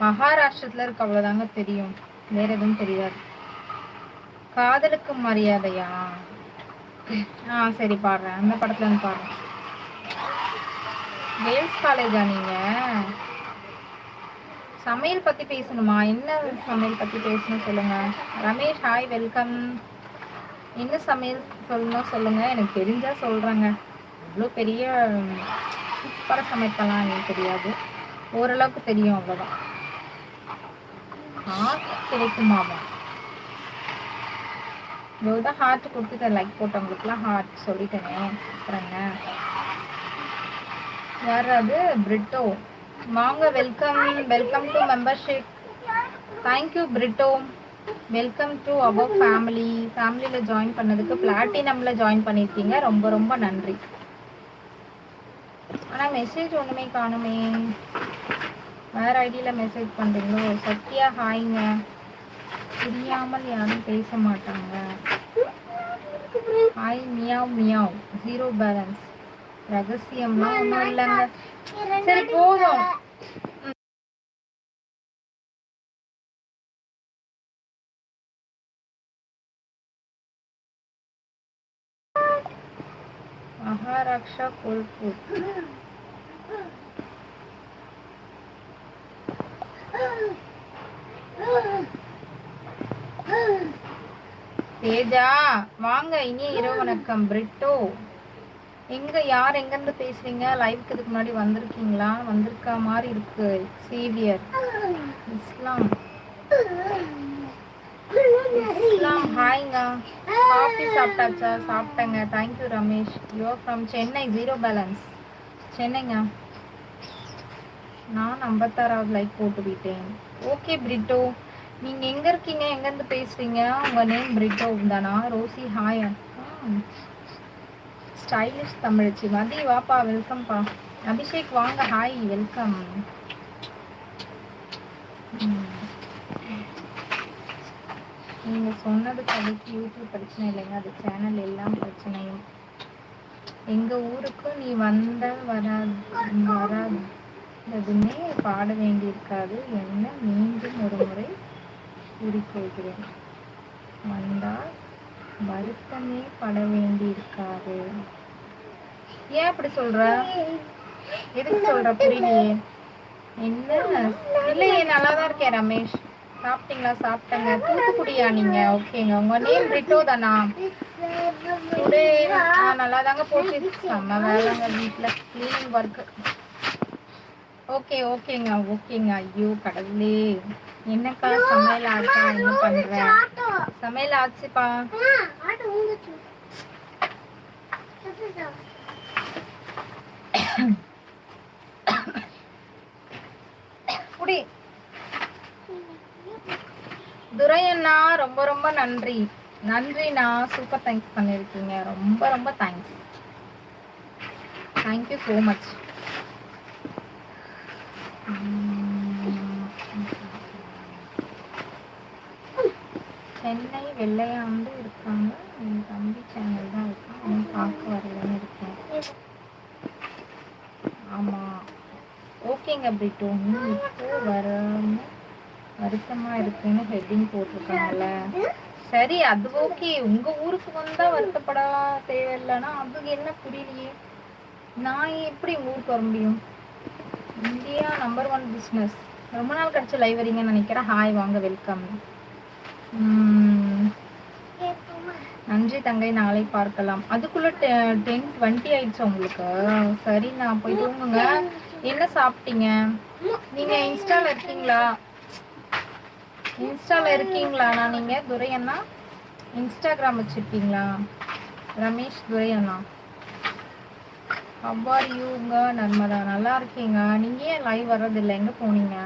மகாராஷ்டிரத்துல இருக்க அவ்வளவுதாங்க தெரியும். வேற எதுவும் தெரியாது. காதலுக்கு மரியாதையா? ஆ சரி பாடுறேன். அந்த படத்துல இருந்து பாடுறேன். வேல்ஸ் காலேஜா நீங்க? சமையல் பத்தி பேசணுமா? என்ன சமையல் பத்தி பேசணும் சொல்லுங்க. ரமேஷ் ஹாய் வெல்கம் என்ன சமையல் சொல்லணும் சொல்லுங்க. எனக்கு தெரிஞ்சா சொல்றேங்க. இவ்வளோ பெரிய சூப்பராக சமைக்கலாம் எனக்கு தெரியாது. ஓரளவுக்கு தெரியும் அவ்வளோதான் ஹார்ட் கிடைக்குமாமா இவ்வளோதான் ஹார்ட் கொடுத்துட்டேன் லைக் போட்டவங்களுக்குலாம் ஹார்ட் சொல்லிட்டேனே அப்புறங்க யார் அது பிரிட்டோ வாங்க welcome welcome to membership thank you Brito welcome to above family ஃபேமிலியில் ஜாயின் பண்ணதுக்கு பிளாட்டினமில் ஜாயின் பண்ணியிருக்கீங்க. ரொம்ப ரொம்ப நன்றி. ஆனால் மெசேஜ் ஒன்றுமே காணுமே. வேற ஐடியில் மெசேஜ் பண்ணுறீங்களோ சத்யா ஹாய்ங்க புரியாமல் யாரும் பேச மாட்டாங்க. Hi meow meow zero balance ரகசியம்லாம் ஒன்றும் இல்லைங்க. சரி போதும். மகாராஷ்டிரா கோல்பூர் தேஜா வாங்க இனிய இரவு வணக்கம். பிரிட்டோ எங்க யார் எங்கேருந்து பேசுறீங்க? லைவ்க்கு இதுக்கு முன்னாடி வந்திருக்கீங்களா? வந்திருக்க மாதிரி இருக்கு. சேவியர் இஸ்லாம். இஸ்லாம் ஹாய்ங்க காஃபி சாப்பிட்டாச்சா? சாப்பிட்டேங்க. Thank you Ramesh. You from Chennai zero balance சென்னைங்க நான் ஐம்பத்தாறாவது லைக் போட்டு விட்டேன். ஓகே பிரிட்டோ நீங்க எங்க இருக்கீங்க? எங்கேருந்து பேசுகிறீங்க பேசுறீங்க? உங்க நேம் பிரிட்டோ தானா? ரோசி ஹாய் ஸ்டைலிஷ் தமிழ்ச்சி. மதி வாப்பா வெல்கம்ப்பா அபிஷேக் வாங்க. ஹாய் வெல்கம் நீங்க சொன்னது அதுக்கு யூடியூப் பிரச்சனை இல்லைங்க. அது சேனல் எல்லாம் பிரச்சனையும். எங்க ஊருக்கும் நீ வந்த வராது வராது. எதுவுமே பாட வேண்டியிருக்காது. என்ன மீண்டும் ஒரு முறை கூறிக்கொள்கிறேன். வந்தால் வருத்தமே பட வேண்டியிருக்காது. ஏன் அப்படி சொல்ற? எதுக்கு சொல்ற? புரியலையே. என்ன? இல்லையே நல்லா தான் இருக்கேன் ரமேஷ். சாப்பிட்டீங்களா? சாப்பிட்டங்க. தூத்துக்குடியா நீங்க? ஓகேங்க. உங்க நேம் ரிட்டோ தானா? டுடே நல்லா தாங்க போச்சு. செம்ம வேலைங்க வீட்டில் க்ளீனிங் ஒர்க்கு ஓகே ஓகேங்க ஓகேங்க. ஐயோ கடவுளே. என்னக்கா சமையல் ஆச்சா? என்ன பண்ற? சமையல் ஆச்சுப்பா. குடி. துரையண்ணா ரொம்ப ரொம்ப நன்றி. நன்றிண்ணா. சூப்பர் தேங்க்ஸ் பண்ணியிருக்கீங்க ரொம்ப ரொம்ப thanks thank you so much Chennai வெள்ளையாண்டு இருக்காங்க. என் தம்பி சேனல் தான் இருக்கான் அவன் பார்க்க வரலன்னு இருக்கேன். ஆமாம் ஓகேங்க பிரிட்டோ நீ இப்போ வராம வருத்தமா இருக்குன்னு ஹெட்டிங் போட்டிருக்காங்கல்ல. சரி அது ஓகே உங்க ஊருக்கு வந்தா வருத்தப்பட தேவையில்லைன்னா அதுக்கு என்ன புரியலையே? நான் எப்படி உங்க ஊருக்கு வர முடியும்? இந்தியா நம்பர் ஒன் பிஸ்னஸ் ரொம்ப நாள் கழிச்சு லைவ் வரீங்கன்னு நினைக்கிறேன். ஹாய் வாங்க வெல்கம் நன்றி தங்கை நாளை பார்க்கலாம். அதுக்குள்ள டென் டுவெண்ட்டி ஆயிடுச்சு உங்களுக்கு? சரி நான் போய் தூங்குங்க. என்ன சாப்பிட்டீங்க? நீங்க இன்ஸ்டால இருக்கீங்களா? இன்ஸ்டால இருக்கீங்களாண்ணா நீங்க துரையண்ணா. இன்ஸ்டாகிராம் வச்சிருக்கீங்களா? ரமேஷ் துரையண்ணா. ஹவ்வார் யூங்க நர்மதா நல்லா இருக்கீங்க. நீங்க ஏன் லைவ் வர்றதில்லை? எங்க போனீங்க?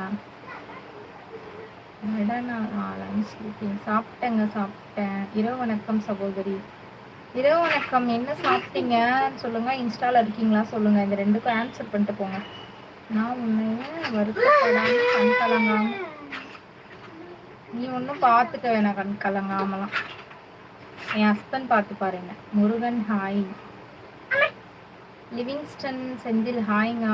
சாப்பிட்டேங்க சாப்பிட்டேன். இரவு வணக்கம் சகோதரி. இரவு வணக்கம். என்ன சாப்பிட்டீங்கன்னு சொல்லுங்க. இன்ஸ்டால இருக்கீங்களா? சொல்லுங்க. இந்த ரெண்டுக்கும் ஆன்சர் பண்ணிட்டு போங்க. நான் உன்னைய வருத்தப்படாம கண் கலங்காம நீ ஒன்றும் பார்த்துக்க வேணாம் கண் கலங்காமலாம். என் ஹஸ்பண்ட் பார்த்து பாருங்க முருகன் ஹாய் லிவிங்ஸ்டன் செந்தில் ஹாய்ங்க.